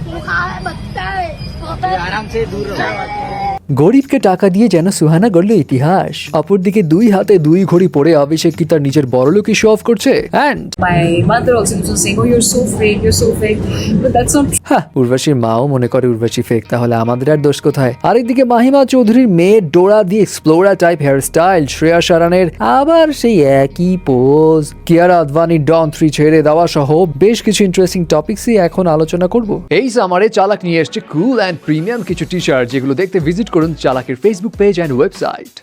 પૂખા બધા આરામથી દૂર રહો গরিবকে টাকা দিয়ে যেন সুহানা গড়ল ইতিহাস। অপরদিকে দুই হাতে দুই ঘড়ি পরে অভিষেক কি তার নিজের বড়লোকি শো অফ করছে? And "Oh, you're so fake, you're so fake," but that's not হ্যাঁ উর্বশীর মাও মনে করে উর্বশী ফেক তাহলে আমাদের আর দোষ কোথায়? আরেকদিকে মাহিমা চৌধুরীর মেয়ে ডোরা দিয়ে explorer type hair style Shreya সারানের আবার সেই একই পোজ কিয়ারা আদভানি ডন থ্রি ছেড়ে দেওয়া সহ বেশ কিছু ইন্টারেস্টিং টপিকসই এখন আলোচনা করব। এই সামারে চালাক নিয়ে এসছে কুল অ্যান্ড প্রিমিয়াম কিছু টি শার্ট যেগুলো দেখতে ভিজিট করুন চালাকের ফেসবুক পেজ অ্যান্ড ওয়েবসাইট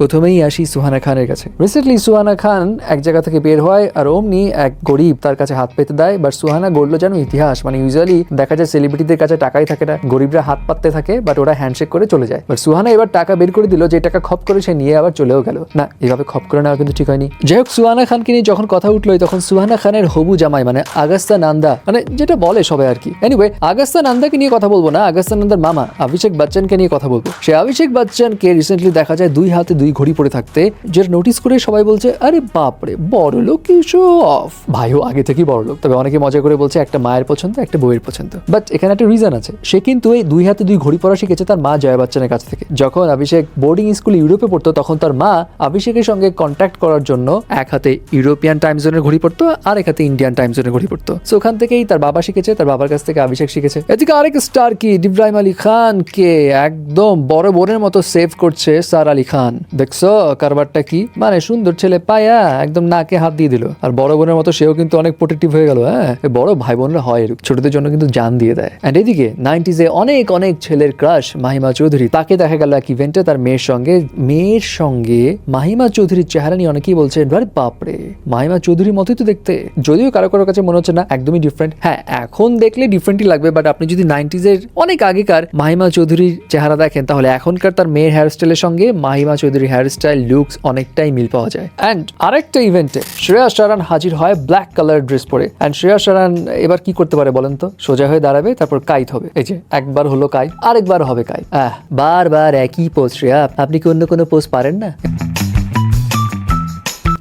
প্রথমেই আসি সুহানা খানের কাছে। রিসেন্টলি সুহানা খান এক জায়গা থেকে বের হয় আর অমনি এক গরিব তার কাছে হাত পেতে দেয় বাট সুহানা গড়লো যেন ইতিহাস। মানে ইউজুয়ালি দেখা যায় সেলিব্রিটিদের কাছে টাকাই থাকে না। গরিবরা হাত পাততে থাকে বাট ওরা হ্যান্ডশেক করে চলে যায়। বাট সুহানা এবার টাকা বের করে দিল যে টাকা খপ করে সে নিয়ে আবার চলেও গেল। না, এভাবে খপ করে নেওয়া কিন্তু ঠিক হয়নি। যাই হোক সুহানা খানকে নিয়ে যখন কথা উঠল, তখন সুহানা খানের হবু জামাই মানে আগাস্তা নান্দা মানে যেটা বলে সবাই আর কি। এনিওয়ে আগাস্তা নান্দাকে নিয়ে কথা বলব না, আগাস্তা নান্দার মামা, অভিষেক বচ্চনকে নিয়ে কথা বলব। সে অভিষেক বচ্চনকে রিসেন্টলি দেখা যায় দুই হাতে দুই ঘড়ি ঘড়ি পরে থাকতে যেটা নোটিস করে সবাই বলছে, আরে বাপরে বড় লোক শো অফ ভাইও আগে থেকেই বড় লোক তবে অনেকে মজা করে বলছে, একটা মায়ের পছন্দ, একটা বইয়ের পছন্দ। বাট এখানে একটা রিজন আছে। সে কিন্তু এই দুই হাতে দুই ঘড়ি পরা শিখেছে তার মা জয়া বচ্চনের কাছ থেকে। যখন অভিষেক বোর্ডিং স্কুল ইউরোপে পড়তো, তখন তার মা অভিষেকের সঙ্গে কন্ট্যাক্ট করার জন্য এক হাতে ইউরোপিয়ান টাইম জোনের ঘড়ি পড়তো, আর এক হাতে ইন্ডিয়ান টাইম জোনের ঘড়ি পড়তো। সো ওখান থেকেই তার বাবা শিখেছে, তার বাবার কাছ থেকে অভিষেক শিখেছে। এদিকে আরেক স্টার কি? ইব্রাহিম আলী খান কে একদম বড় বোনের মতো সেভ করছে সার আলী খান। দেখছ? কারবারটা কি? মানে সুন্দর ছেলে পায়া একদম নাকে হাত দিয়ে দিল। আর বড় বোনের মতো সেও কিন্তু অনেক প্রোটেক্টিভ হয়ে গেল হ্যাঁ? বড় ভাই বোনরা হয় এরকম। ছোটদের জন্য কিন্তু জান দিয়ে দেয়। অ্যান্ড এদিকে নাইনটিজে অনেক অনেক ছেলের ক্রাশ মাহিমা চৌধুরী। তাকে দেখা গেল এক ইভেন্টে তার মেয়ের সঙ্গে। মেয়ের সঙ্গে মাহিমা চৌধুরীর চেহারা নিয়ে অনেকেই বলছেন আরে বাপরে, মাহিমা চৌধুরীর মতোই তো দেখতে। যদিও কারও কারও কাছে মনে হচ্ছে, না, একদমই ডিফারেন্ট হ্যাঁ এখন দেখলে ডিফারেন্টই লাগবে বাট আপনি যদি নাইনটিজের অনেক আগেকার মাহিমা চৌধুরীর চেহারা দেখেন, তাহলে এখনকার তার মেয়ের হেয়ারস্টাইলের সঙ্গে মাহিমা চৌধুরীর হেয়ারস্টাইল লুকস অনেকটাই মিল পাওয়া যায়। অ্যান্ড আরেকটা ইভেন্টে শ্রেয়া সারান হাজির হয় ব্ল্যাক কালার ড্রেস পরে। অ্যান্ড শ্রেয়া সারান এবার কি করতে পারে বলেন তো? সোজা হয়ে দাঁড়াবে, তারপর কাইত হবে। এই যে, একবার হলো কাই, আরেকবার হবে কাই। আহ, বারবার একই পোস্ট শ্রেয়া, আপনি কি অন্য কোনো পোস্ট পারেন না?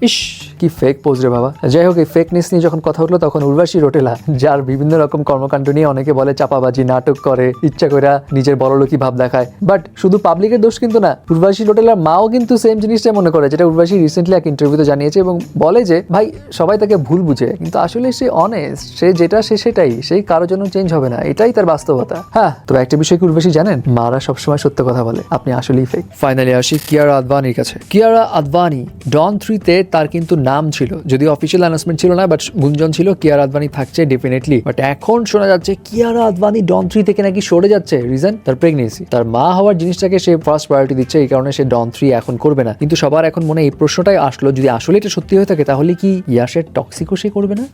ইস! কি ফেক পোজ রে বাবা? যাই হোক, এই ফেকনেস নিয়ে যখন কথা উঠল, তখন উর্বাসী রোটেলা, যার বিভিন্ন রকম কর্মকাণ্ড নিয়ে অনেকে বলে চাপাবাজি, নাটক করে, ইচ্ছা করে নিজের বড়লোকি ভাব দেখায়। বাট শুধু পাবলিকের দোষ কিন্তু না উর্বাসী রোটেলার মাও কিন্তু সেম জিনিসটাই মনে করে, যেটা উর্বাসী রিসেন্টলি এক ইন্টারভিউতে জানিয়েছে এবং বলে যে, ভাই, সবাই তাকে ভুল বুঝে, কিন্তু আসলে সে অনেস্ট সে যেটা, সে সেটাই, সেই কারোর জন্য চেঞ্জ হবে না, এটাই তার বাস্তবতা। হ্যাঁ তবে একটা বিষয় কি উর্বাসী জানেন? মারা সবসময় সত্য কথা বলে, আপনি আসলেই ফেক ফাইনালি আসি, কিয়ারা আদবানির কাছে। কিয়ারা আদবানি ডন থ্রিতে তার কিন্তু নাম ছিল যদি অফিসিয়াল অ্যানাউন্সমেন্ট ছিল না বাট গুঞ্জন ছিল, কিয়ার আদবানি থাকছে ডেফিনেটলি বাট এখন শোনা যাচ্ছে কিয়ারা আদবানি ডন থ্রি থেকে নাকি সরে যাচ্ছে। রিজন তার প্রেগনেন্সি তার মা হওয়ার জিনিসটাকে সে ফার্স্ট প্রায়োরিটি দিচ্ছে, এই কারণে সে ডন থ্রি এখন করবে না। কিন্তু সবার এখন মনে এই প্রশ্নটাই আসলো, যদি আসলে এটা সত্যি হয়ে থাকে, তাহলে কি ইয়াসের টক্সিকও সে করবে না?